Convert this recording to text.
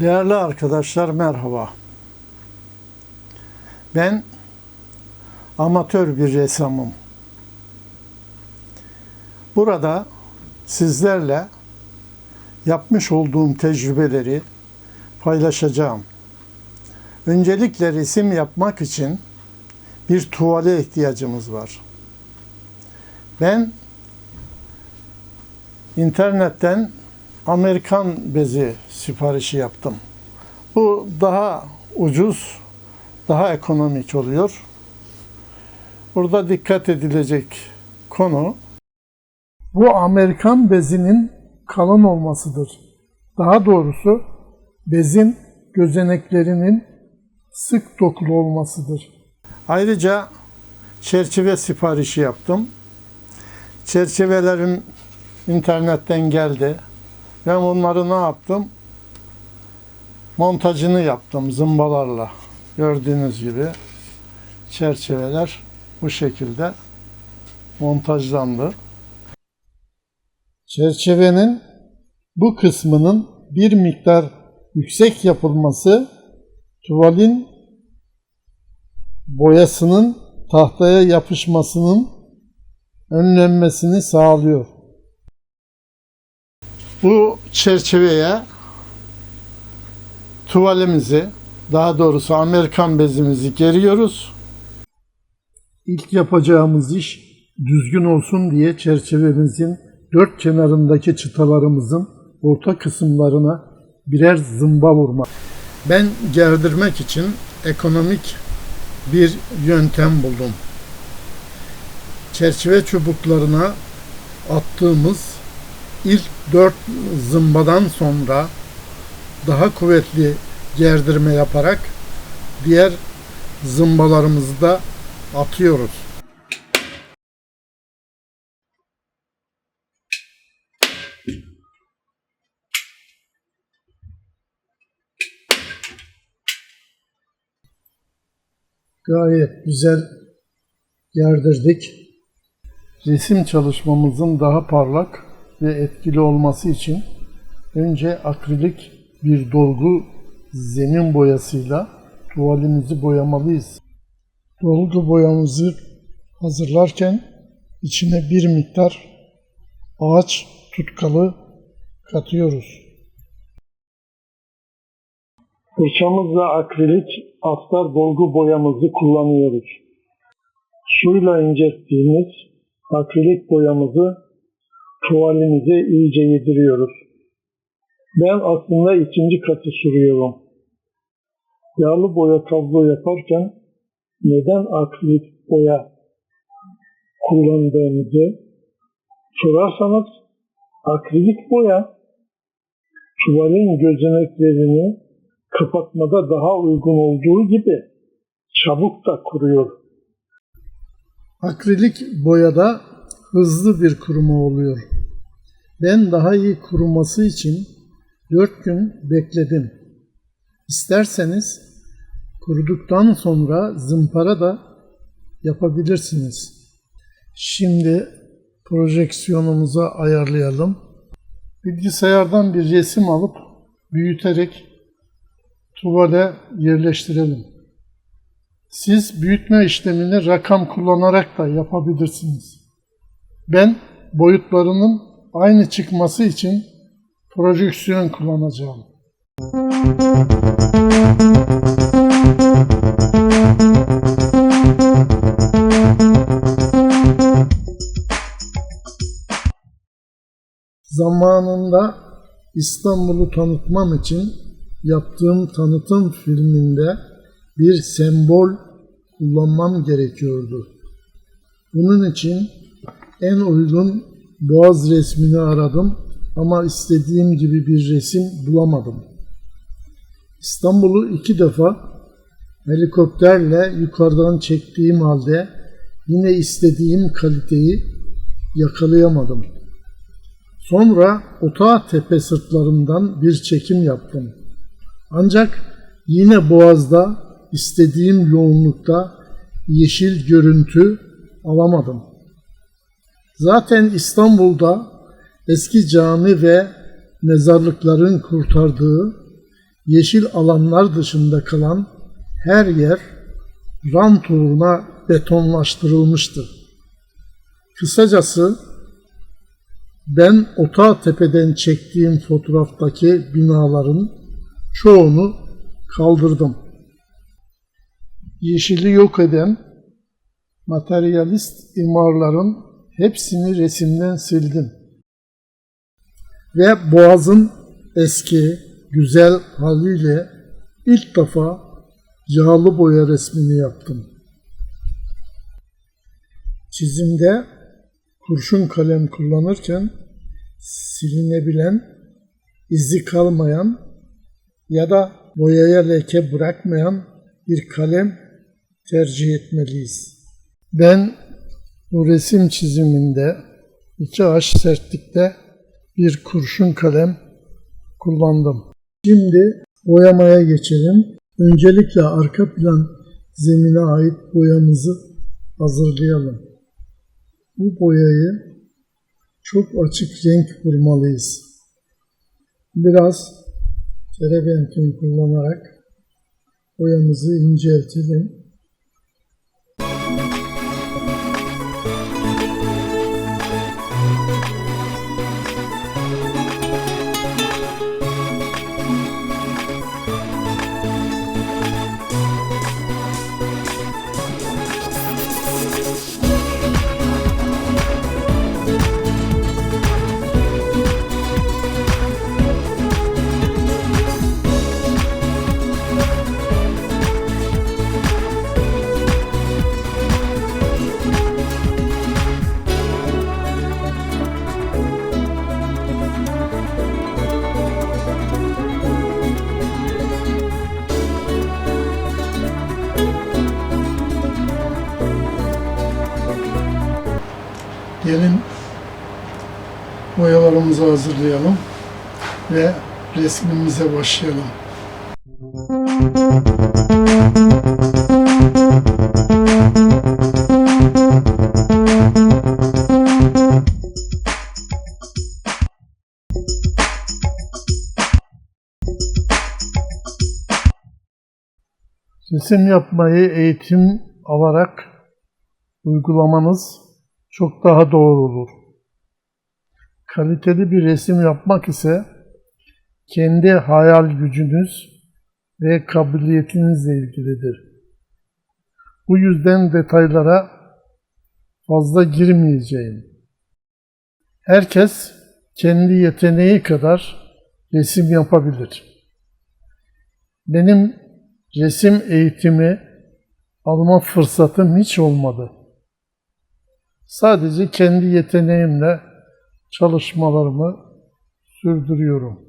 Değerli arkadaşlar merhaba. Ben amatör bir ressamım. Burada sizlerle yapmış olduğum tecrübeleri paylaşacağım. Öncelikle resim yapmak için bir tuvale ihtiyacımız var. Ben internetten Amerikan bezi siparişi yaptım. Bu daha ucuz, daha ekonomik oluyor. Burada dikkat edilecek konu bu Amerikan bezinin kalın olmasıdır. Daha doğrusu bezin gözeneklerinin sık dokulu olmasıdır. Ayrıca çerçeve siparişi yaptım. Çerçevelerim internetten geldi. Ben onları ne yaptım? Montajını yaptım zımbalarla. Gördüğünüz gibi çerçeveler bu şekilde montajlandı. Çerçevenin bu kısmının bir miktar yüksek yapılması tuvalin boyasının tahtaya yapışmasının önlenmesini sağlıyor. Bu çerçeveye tuvalimizi, daha doğrusu Amerikan bezimizi geriyoruz. İlk yapacağımız iş düzgün olsun diye çerçevemizin dört kenarındaki çıtalarımızın orta kısımlarına birer zımba vurma. Ben gerdirmek için ekonomik bir yöntem buldum. Çerçeve çubuklarına attığımız ilk dört zımbadan sonra daha kuvvetli gerdirme yaparak diğer zımbalarımızı da atıyoruz. Gayet güzel gerdirdik. Resim çalışmamızın daha parlak ve etkili olması için önce akrilik bir dolgu zemin boyasıyla tuvalimizi boyamalıyız. Dolgu boyamızı hazırlarken içine bir miktar ağaç tutkalı katıyoruz. Fırçamızla akrilik astar dolgu boyamızı kullanıyoruz. Suyla incettiğimiz akrilik boyamızı tuvalimize iyice yediriyoruz. Ben aslında ikinci katı sürüyorum. Yağlı boya tablo yaparken neden akrilik boya kullandığımızı sorarsanız akrilik boya tuvalin gözeneklerini kapatmada daha uygun olduğu gibi çabuk da kuruyor. Akrilik boyada hızlı bir kuruma oluyor. Ben daha iyi kuruması için 4 gün bekledim. İsterseniz kuruduktan sonra zımpara da yapabilirsiniz. Şimdi projeksiyonumuza ayarlayalım. Bilgisayardan bir resim alıp büyüterek tuvale yerleştirelim. Siz büyütme işlemini rakam kullanarak da yapabilirsiniz. Ben boyutlarının aynı çıkması için projeksiyon kullanacağım. Zamanında İstanbul'u tanıtmam için yaptığım tanıtım filminde bir sembol kullanmam gerekiyordu. Bunun için en uygun boğaz resmini aradım ama istediğim gibi bir resim bulamadım. İstanbul'u iki defa helikopterle yukarıdan çektiğim halde yine istediğim kaliteyi yakalayamadım. Sonra Otağı Tepe sırtlarından bir çekim yaptım. Ancak yine Boğaz'da istediğim yoğunlukta yeşil görüntü alamadım. Zaten İstanbul'da eski cami ve mezarlıkların kurtardığı yeşil alanlar dışında kalan her yer rant uğruna betonlaştırılmıştı. Kısacası ben Otağ Tepe'den çektiğim fotoğraftaki binaların çoğunu kaldırdım. Yeşili yok eden materyalist imarların hepsini resimden sildim. Ve Boğaz'ın eski, güzel haliyle ilk defa yağlı boya resmini yaptım. Çizimde kurşun kalem kullanırken silinebilen, izi kalmayan ya da boyaya leke bırakmayan bir kalem tercih etmeliyiz. Ben bu resim çiziminde iki aş sertlikte bir kurşun kalem kullandım. Şimdi boyamaya geçelim. Öncelikle arka plan zemine ait boyamızı hazırlayalım. Bu boyayı çok açık renk vurmalıyız. Biraz terebentin kullanarak boyamızı inceltelim. Gelin boyalarımızı hazırlayalım ve resmimize başlayalım. Resim yapmayı eğitim alarak uygulamanız çok daha doğru olur. Kaliteli bir resim yapmak ise kendi hayal gücünüz ve kabiliyetinizle ilgilidir. Bu yüzden detaylara fazla girmeyeceğim. Herkes kendi yeteneği kadar resim yapabilir. Benim resim eğitimi alma fırsatım hiç olmadı. Sadece kendi yeteneğimle çalışmalarımı sürdürüyorum.